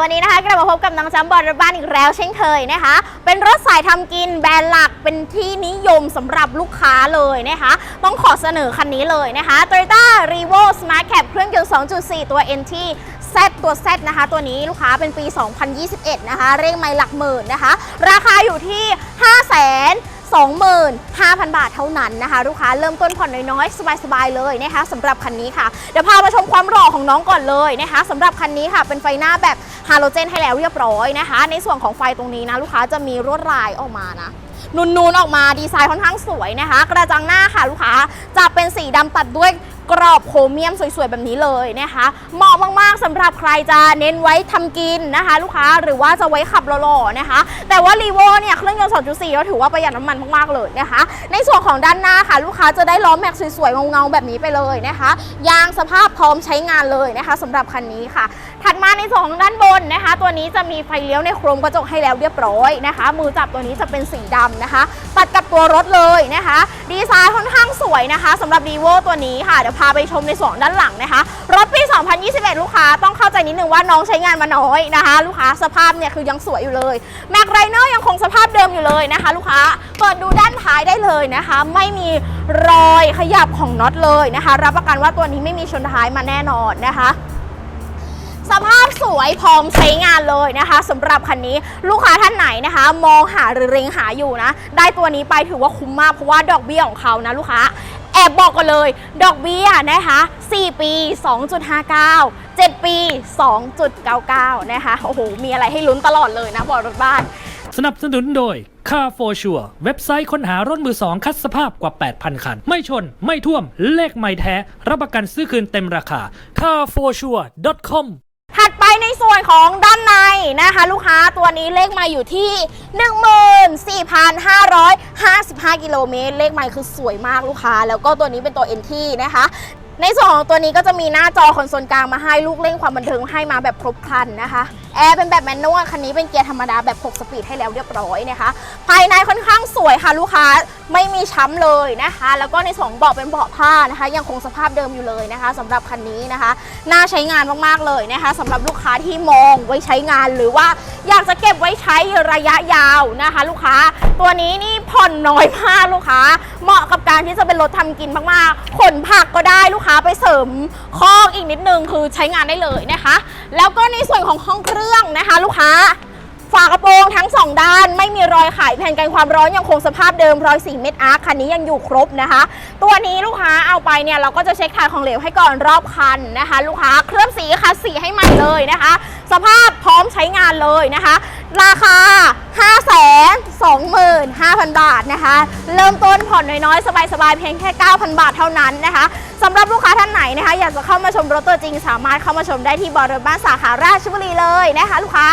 วันนี้นะคะกลับมาพบกับน้องจำบอลรถบ้านอีกแล้วเช่นเคยนะคะ เป็นรถสายทำกินแบรนด์หลักเป็นที่นิยมสำหรับลูกค้าเลยนะคะ ต้องขอเสนอคันนี้เลยนะคะ Toyota Revo Smart Cab เครื่องยนต์ 2.4 ตัว NT Z ตัว Z นะคะ ตัวนี้ลูกค้าเป็นปี 2021 นะคะ เร่งไมล์หลักหมื่นนะคะ ราคาอยู่ที่ 5 0 0 0 0 25,000 บาทเท่านั้นนะคะ ลูกค้าเริ่มต้นผ่อนน้อยๆ สบายๆ เลยนะคะสำหรับคันนี้ค่ะ เดี๋ยวพามาชมความหล่อของน้องก่อนเลยนะคะสำหรับคันนี้ค่ะ เป็นไฟหน้าแบบฮาโลเจนให้แล้วเรียบร้อยนะคะ ในส่วนของไฟตรงนี้นะลูกค้าจะมีลวดลายออกมานะนูนๆออกมาดีไซน์ค่อนข้างสวยนะคะ กระจังหน้าค่ะลูกค้าจะเป็นสีดำตัดด้วย กรอบโครเมียมสวยๆ แบบนี้เลยนะคะ เหมาะมากๆสำหรับใครจะเน้นไว้ทำกินนะคะ ลูกค้าหรือว่าจะไว้ขับหล่อๆนะคะ แต่ว่ารีโวเนี่ยเครื่องยนต์ 2.4 ก็ถือว่าประหยัดน้ำมันมากๆเลยนะคะ ในส่วนของด้านหน้าค่ะ ลูกค้าจะได้ล้อแม็กสวยๆเงาๆแบบนี้ไปเลยนะคะยางสภาพพร้อมใช้งานเลยนะคะสำหรับคันนี้ค่ะ ถัดมาในส่วนของด้านบนนะคะ ตัวนี้จะมีไฟเลี้ยวในโครมกระจกให้แล้วเรียบร้อยนะคะ มือจับตัวนี้จะเป็นสีดำนะคะ ดกับตัวรถเลยนะคะ ดีไซน์ค่อนข้างสวยนะคะสำหรับ r e v o ตัวนี้ค่ะ เดี๋ยวพาไปชมในส่วนด้านหลังนะคะ รถปี 2021 ลูกค้าต้องเข้าใจนิดนึงว่าน้องใช้งานมาน้อยนะคะ ลูกค้าสภาพเนี่ยคือยังสวยอยู่เลยแม็กไรเนอร์ยังคงสภาพเดิมอยู่เลยนะคะ ลูกค้าเปิดดูด้านท้ายได้เลยนะคะ ไม่มีรอยขยับของน็อตเลยนะคะ รับประกันว่าตัวนี้ไม่มีชนท้ายมาแน่นอนนะคะ สภาพสวยพร้อมใช้งานเลยนะคะสำหรับคันนี้ลูกค้าท่านไหนนะคะ มองหาหรือเร็งหาอยู่นะ ได้ตัวนี้ไปถือว่าคุ้มมากเพราะว่าดอกเบี้ยของเขานะลูกค้าแอบบอกกันเลย ดอกเบี้ยนะคะ 4 ปี 2.59 7 ปี 2.99 นะคะ โอ้โห มีอะไรให้ลุ้นตลอดเลยนะ บอกรถบ้าน สนับสนุนโดย Car for Sure เว็บไซต์ค้นหารถมือสองคัดสภาพกว่า 8,000 คัน ไม่ชน ไม่ท่วม เลขไม่แท้ รับประกันซื้อคืนเต็มราคา carforsure.com ถัดไปในส่วนของด้านในนะคะ ลูกค้าตัวนี้เลขมาอยู่ที่ 14,555 กิโลเมตร เลขไมาคือสวยมากลูกค้า แล้วก็ตัวนี้เป็นตัว NT นะคะในส่วนของตัวนี้ก็จะมีหน้าจอคอนโซลกลางมาให้ลูกเล่นความบันเทิงให้มาแบบครบครันนะคะ แอร์เป็นแบบแมนนวลคันนี้เป็นเกียร์ธรรมดาแบบ 6 สปีดให้แล้วเรียบร้อยนะคะ ภายในค่อนข้างสวยค่ะลูกค้าไม่มีช้ำเลยนะคะ แล้วก็ในส่วนของเบาะเป็นเบาะผ้านะคะ ยังคงสภาพเดิมอยู่เลยนะคะสำหรับคันนี้นะคะ น่าใช้งานมากๆเลยนะคะสำหรับลูกค้าที่มองไว้ใช้งานหรือว่าอยากจะเก็บไว้ใช้ระยะยาวนะคะ ลูกค้า ตัวนี้นี่ผ่อนน้อยมากลูกค้า เหมาะกับการที่จะเป็นรถทำกินมากๆขนผักก็ได้ลูกค้าไปเสริมคอกอีกนิดนึงคือใช้งานได้เลยนะคะ แล้วก็ในส่วนของห้องเครื่องนะคะลูกค้า ฝากระโปรงทั้ง 2 ด้านไม่มีรอยขายแผ่นกันความร้อนยังคงสภาพเดิมรอย4เม็ดอาร์คคันนี้ยังอยู่ครบนะคะ ตัวนี้ลูกค้าเอาไปเนี่ยเราก็จะเช็คถ่ายของเหลวให้ก่อนรอบคันนะคะ ลูกค้าเคลือบสีค่ะสีให้ใหม่เลยนะคะ สภาพพร้อมใช้งานเลยนะคะ ราคา 5 2 5 0 0 0 บาทนะคะ เริ่มต้นผ่อนน้อยๆ สบายๆ เพียงแค่ 9,000 บาทเท่านั้นนะคะสำหรับลูกค้าท่านไหนนะคะ อยากจะเข้ามาชมรถตัวจริง สามารถเข้ามาชมได้ที่บริเวณบ้านสาขาราชบุรีเลยนะคะ ลูกค้า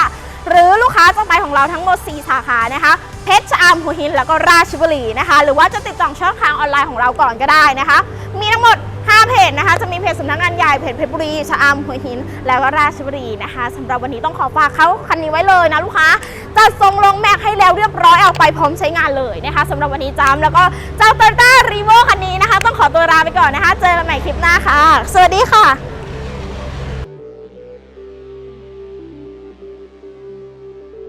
หรือลูกค้าจะไปของเราทั้งหมด 4 สาขานะคะเพชรชะอำหัวหินแล้วก็ราชบุรีนะคะ หรือว่าจะติดต่อช่องทางออนไลน์ของเราก่อนก็ได้นะคะ มีทั้ง สำนักงานใหญ่เพจเพชรบุรีชะอำหัวหิน แล้วก็ราชบุรีนะคะสำหรับวันนี้ต้องขอฝากเขาคันนี้ไว้เลยนะลูกค้าจัดทรงลงแม็กให้แล้วเรียบร้อยเอาไปพร้อมใช้งานเลยนะคะสำหรับวันนี้จำแล้วก็เจ้าโตโยต้ารีโวคันนี้นะคะ ต้องขอตัวลาไปก่อนนะคะ เจอกันใหม่คลิปหน้าค่ะ สวัสดีค่ะ